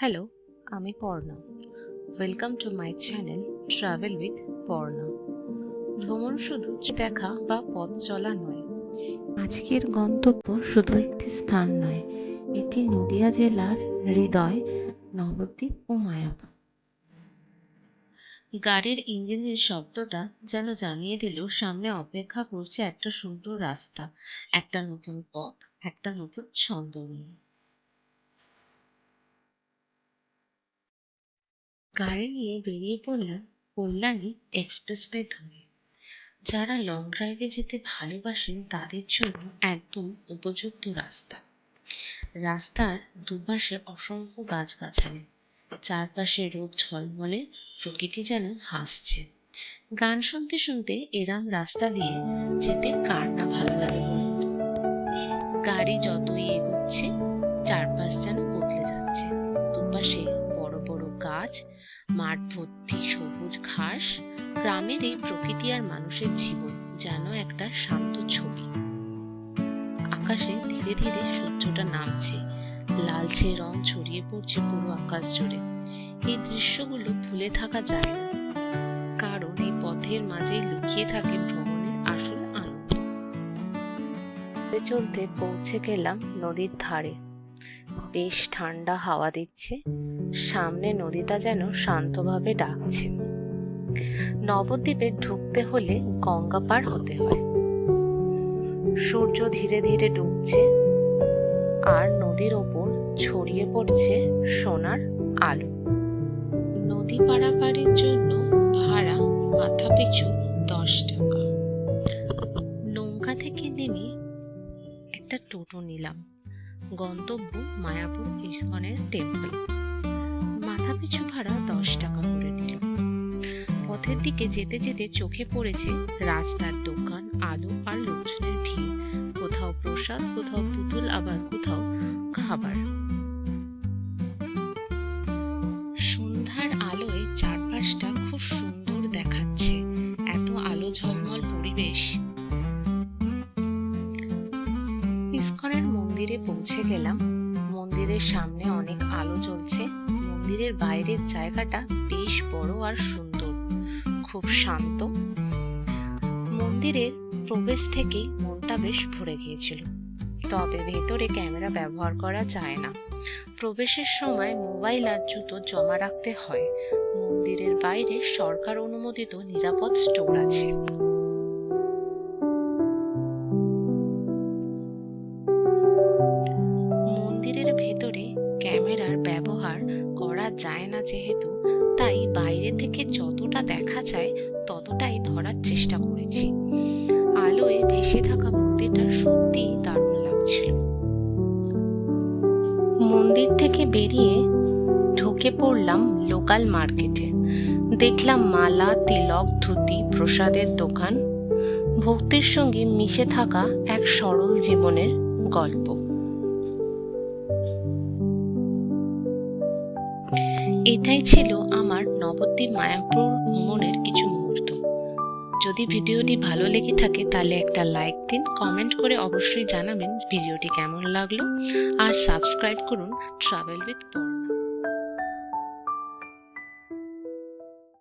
Hello আমি Parna. Welcome to my channel travel with Parna ভ্রমণ শুধু দেখা বা পথ চলা নয়, আজকের গন্তব্য শুধু একটি স্থান নয়, এটি নদিয়া জেলার হৃদয়, নবদ্বীপ ও মায়াপুর। গাড়ির ইঞ্জিনের শব্দটা যেন জানিয়ে দিল সামনে অপেক্ষা করছে একটা সুন্দর রাস্তা, একটা নতুন পথ, একটা নতুন ছন্দ গাড়ি নিয়ে বেরিয়ে পড়লাম কল্যাণী এক্সপ্রেসওয়ে ধরে। যারা লং ড্রাইভে যেতে ভালোবাসেন তাদের জন্য একদম উপযুক্ত রাস্তা। রাস্তার দুপাশে অসংখ্য গাছগাছালি, চারপাশে রোদ ঝলমলে, প্রকৃতি যেন হাসছে। গান শুনতে শুনতে এরাম রাস্তা দিয়ে যেতে কার না ভালো লাগে গাড়ি যতই গ্রামের এই প্রকৃতি আর মানুষের জীবন যেন একটা শান্ত ছবি। আকাশে ধীরে ধীরে সূর্যটা নামছে লালচে রং ছড়িয়ে পড়ছে পুরো আকাশ জুড়ে। এই দৃশ্যগুলো ভুলে থাকা যায় না, কারণ এই পথের মাঝে লুকিয়ে থাকে ভ্রমণের আসল আনন্দ। চলতে পৌঁছে গেলাম নদীর ধারে। বেশ ঠান্ডা হাওয়া দিচ্ছে, সামনে নদীটা যেন শান্তভাবে ডাকছে। নবদ্বীপে ঢুকতে হলে গঙ্গা পার হতে হয়। সূর্য ধীরে ধীরে ডুবছে, আর নদীর ওপর ছড়িয়ে পড়ছে সোনার আলো। নদী পারাপারের জন্য ভাড়া মাথা পিছু দশ টাকা। নৌকা থেকে নেমে একটা টোটো নিলাম। গন্তব্য মায়াপুর ইস্কনের টেম্পল। মাথা পিছু ভাড়া দশ টাকা করে। পথের দিকে যেতে যেতে চোখে পড়েছে রাস্তার দোকান, আলো আর লোকজনের ভিড়। কোথাও প্রসাদ, কোথাও পুতুল, আবার কোথাও খাবার। সন্ধ্যার আলোয় চারপাশটা খুব সুন্দর দেখাচ্ছে, এত আলো ঝলমল পরিবেশ। ইস্কনের মন্দিরে পৌঁছে গেলাম। মন্দিরের সামনে অনেক আলো জ্বলছে। মন্দিরের বাইরের জায়গাটা বেশ বড় আর সুন্দর খুব শান্ত। মন্দিরের প্রবেশ থেকেই মনটা বেশ ভরে গিয়েছিল। তবে ভেতরে ক্যামেরা ব্যবহার করা যায় না। প্রবেশের সময় মোবাইল আর জুতো জমা রাখতে হয়। মন্দিরের বাইরে সরকার অনুমোদিত নিরাপদ স্টোর আছে। মন্দিরের ভেতরে ক্যামেরার ব্যবহার করা যায় না যেহেতু তাই বাইরে থেকে যতটা দেখা যায়, ততটাই ধরার চেষ্টা করেছি। আলোয় ভেসে থাকা মন্দিরটা সত্যি দারুণ লাগছিল। মন্দির থেকে বেরিয়ে ঢুকে পড়লাম লোকাল মার্কেটে। দেখলাম মালা, তিলক, ধুতি, প্রসাদের দোকান, ভক্তির সঙ্গে মিশে থাকা এক সরল জীবনের গল্প। এটাই ছিল আমার নবদ্বীপ মায়াপুর ভ্রমণের কিছু মুহূর্ত। যদি ভিডিওটি ভালো লেগে থাকে, তাহলে একটা লাইক দিন, কমেন্ট করে অবশ্যই জানাবেন ভিডিওটি কেমন লাগল, আর সাবস্ক্রাইব করুন ট্রাভেল উইথ পর্ণ